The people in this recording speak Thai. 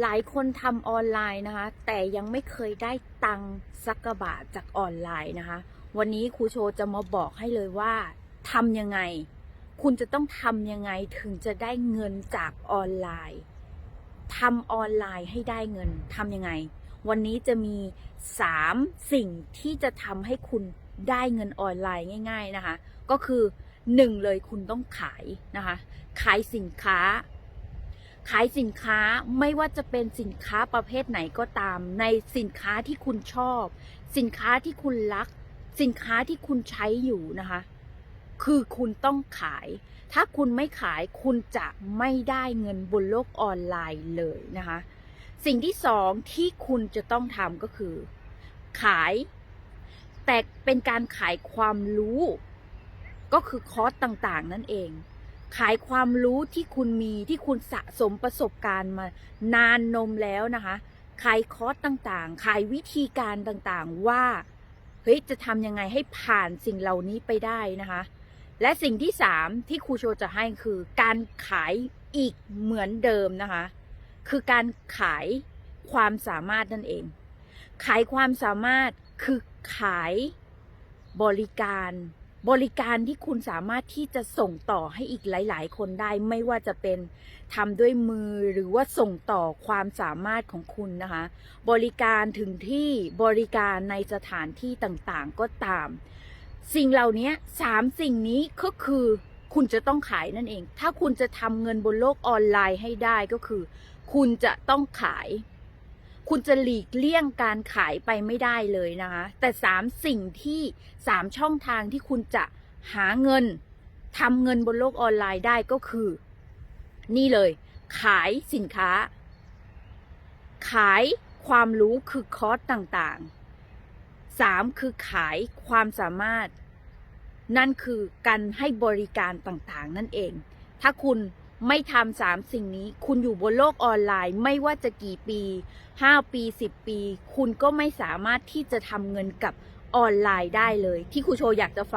หลายคนทำออนไลน์นะคะ แต่ยังไม่เคยได้ตังสักกะบาทจากออนไลน์นะคะ วันนี้ครูโชจะมาบอกให้เลยว่าทำยังไง คุณจะต้องทำยังไงถึงจะได้เงินจากออนไลน์ทำออนไลน์ให้ได้เงินทำยังไง วันนี้จะมี 3 สิ่งที่จะทำให้คุณได้เงินออนไลน์ง่าย ๆนะคะ ก็คือ 1 เลยคุณต้องขายนะคะ ขายสินค้า ขายสินค้าไม่ว่าจะเป็นสินค้าประเภทไหนก็ตาม ในสินค้าที่คุณชอบ สินค้าที่คุณรัก สินค้าที่คุณใช้อยู่นะคะ คือคุณต้องขาย ถ้าคุณไม่ขายคุณจะไม่ได้เงินบนโลกออนไลน์เลยนะคะ สิ่งที่สองที่คุณจะต้องทำก็คือ ขาย แต่เป็นการขายความรู้ ก็คือคอร์สต่างๆ นั่นเอง ขายความรู้ที่คุณมีที่คุณสะสมประสบการณ์มานานนมแล้วนะคะ ขายคอร์สต่างๆ ขายวิธีการต่างๆว่า เฮ้ย จะทำยังไงให้ผ่านสิ่งเหล่านี้ไปได้นะคะ และสิ่งที่สามที่ครูโชจะให้คือการขายอีกเหมือนเดิมนะคะ คือการขายความสามารถนั่นเอง ขายความสามารถคือขายบริการ บริการที่คุณสามารถที่จะส่งต่อให้อีกหลาย ๆ คนได้ไม่ว่าจะเป็นทำด้วยมือหรือว่าส่งต่อความสามารถของคุณนะคะ บริการถึงที่บริการในสถานที่ต่างๆ ก็ตาม สิ่งเหล่านี้สามสิ่งนี้ก็คือคุณจะต้องขายนั่นเอง ถ้าคุณจะทำเงินบนโลกออนไลน์ให้ได้ก็คือ คุณจะต้องขาย คุณจะหลีกเลี่ยงการขายไปไม่ได้เลยนะคะ แต่สามสิ่งที่สามช่องทางที่คุณจะหาเงินทำเงินบนโลกออนไลน์ได้ก็คือ นี่เลย ขายสินค้า ขายความรู้คือคอร์สต่างๆสามคือขายความสามารถ นั่นคือการให้บริการต่างๆ นั่นเอง ถ้าคุณ ไม่ทำสามสิ่งนี้ คุณอยู่บนโลกออนไลน์ ไม่ว่าจะกี่ปี5ปี10ปี คุณก็ไม่สามารถที่จะทำเงินกับออนไลน์ได้เลย ที่ครูโชอยากจะฝ